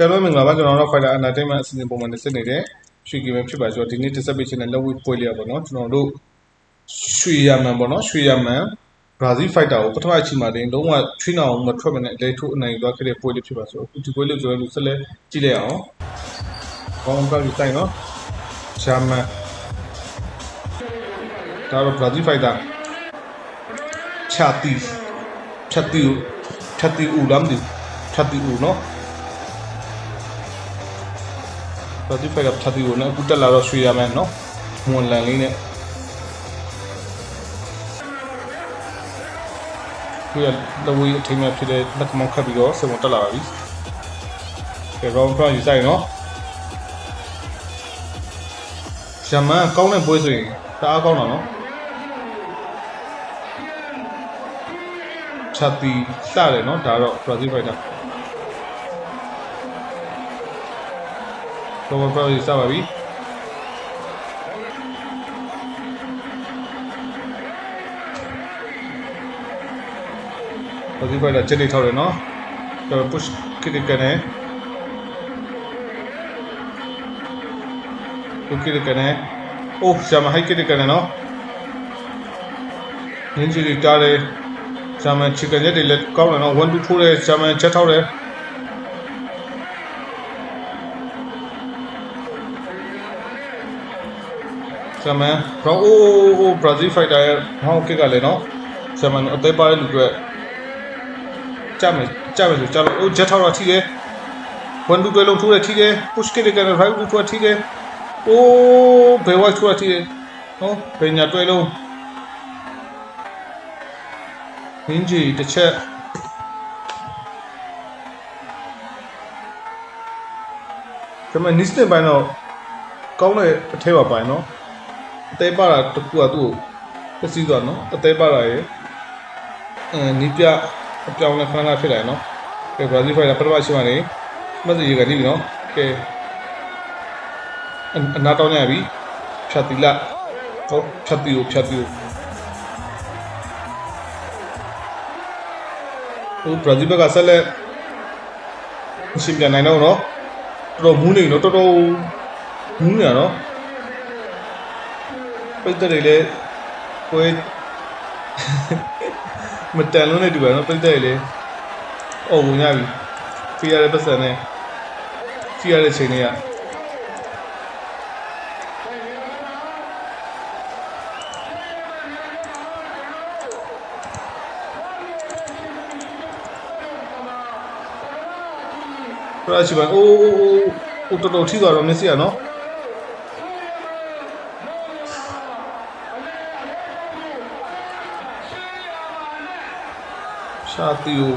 ပြန်လို့မင်္ဂလာပါကျွန်တော်တို့ Fighter Entertainment အစီအစဉ်ပုံမှန်နဲ့စစ်နေတဲ့ရွှေကီပဲဖြစ်ပါဆိုတော့ဒီနေ့တက်ဆက်ပေးခြင်းနဲ့လက်ဝဲပွဲလေးရပါတော့ကျွန်တော်တို့ရွှေရမန်ပေါ့နော်ရွှေရမန်ဘရာဇီးဖိုက်တာကိုပထမအချိန်မှာတင်လုံးဝချွေးနှောင်မထွက်မနဲ့လဲထိုးအနိုင်သွားခဲ့တဲ့ပွဲလေးဖြစ်ပါဆိုတော့အခုဒီပွဲလေးကျွန်တော်တို့ဆက်လက်ကြည့်လိုက်အောင်ကောင်းကောင်းကြည့်နော်ဂျာမန်ဒါတော့ဘရာဇီးဖိုက်တာချာတီချာတီချာတီဦးလမ်းဒီချာတီဦးနော် Spotify ကဖြတ်ပြီးကိုနော်အခုတက်လာတော့ရွှေရမယ်နော်မွန်လန်လေးနဲ့ဒီလဝေးအထိမ်းမဲ့ဖြစ်တဲ့လက်ကမောင်ခတ်ပြီးတော့စံဝင်တက်လာပါပြီကဲ round front ယူဆိုင်နော်ဂျမန်ကောင်းတဲ့ပွဲဆိုရင်တအားကောင်းတာနော်ချတ်ပြီးစတယ်နော်ဒါတော့ Brazil fighter တော့ဘာလို့စပါပြီဘာဒီဖိုင်လာချက်နေထောက်တယ်နော်တော့ push ကိတကနေပုကိတကနေအိုးရှာမဟိုက်ကိတကနေနော်နင်းကြီးတားတယ်ရှာမချီကန်ရက်တွေလည်းကောင်းတယ်နော်1 2ထိုးတယ်ရှာမချက်ထောက်တယ် ဆမန်ဘရောအိုးအိုးဘရာဇီးဖိုက်တာရဲ့ဟောင်းကစ်ကလည်းနော်ဆမန်အသေးပါတဲ့လူတွေကြမယ်ကြမယ်ဆိုကြလို့အိုးဂျက်ထောက်တော့ထိတယ်ဝန်ဒူတွေလုံးထိုးတယ်ထိတယ် push ကစ်ကလည်း right ဒူထိုးထိတယ်အိုးဘယ်ဝိုက်ထိုးထိတယ်နော်ဘယ်ညာတွေလုံးဟင်းကြီးတစ်ချက်ဒါပေမဲ့ niche နဲ့ပိုင်းတော့ကောင်းတဲ့အထဲပါပိုင်းနော် အသေးပါတာတကူကသူ့ကိုပစီသွားနော်အသေးပါတာရေအဲနီးပြအပြောင်းလဲခဏခဏဖြစ်လာနော်ကဲဘရာဇီးဖိုင်တာပထမရှိမှနေမစရေကနေပြီနော်ကဲအနာတောင်းရပြီဖြတ်တီလာဟောဖြတ်တီကိုဖြတ်တီကိုဟိုဘရာဇီးဘက်ကဆက်လက်ရှင်းပြနိုင်တော့နော်တော်တော်မူးနေနော်တော်တော်မူးနေနော် ပိတ်သက်တွေလည်းကိုယ်မတန်လို့နေတူပါနော်ပိတ်သက်တွေလည်းအော်ဝင်ရပြီဖီရတဲ့ပတ်စံနဲ့ဖီရတဲ့ချိန်တွေကပရာချီပါအိုးအိုးအိုးတော်တော်ထိသွားတော့မစ္စရနော် ရှာတီယို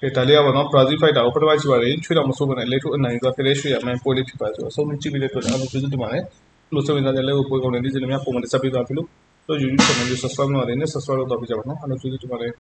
ကဲဒါလေးကပေါ့နော်ဘရာဇီးဖိုက်တာကိုပထမချိပါတယ်ချွေးတော့မဆိုးဘဲနဲ့လက်ထုအနိုင်သွားကလေးရွှေရမယ်ပွဲလေးဖြစ်ပါဆိုတော့အဆုံးကြည့်ပြီးတဲ့အတွက်အားလုံးကျေးဇူးတင်ပါတယ်လို့ဆိုရင်ဒါလည်းကိုပွဲကောင်းတဲ့ဒီစနေများပုံမှန်တက်ဆက်ပေးသွားပြီလို့တို့ YouTube channel ကို subscribe လုပ်ရတယ်နဲ့ subscribe လုပ်တော့ပြကြပါနော်အားလုံးကျေးဇူးတင်ပါတယ်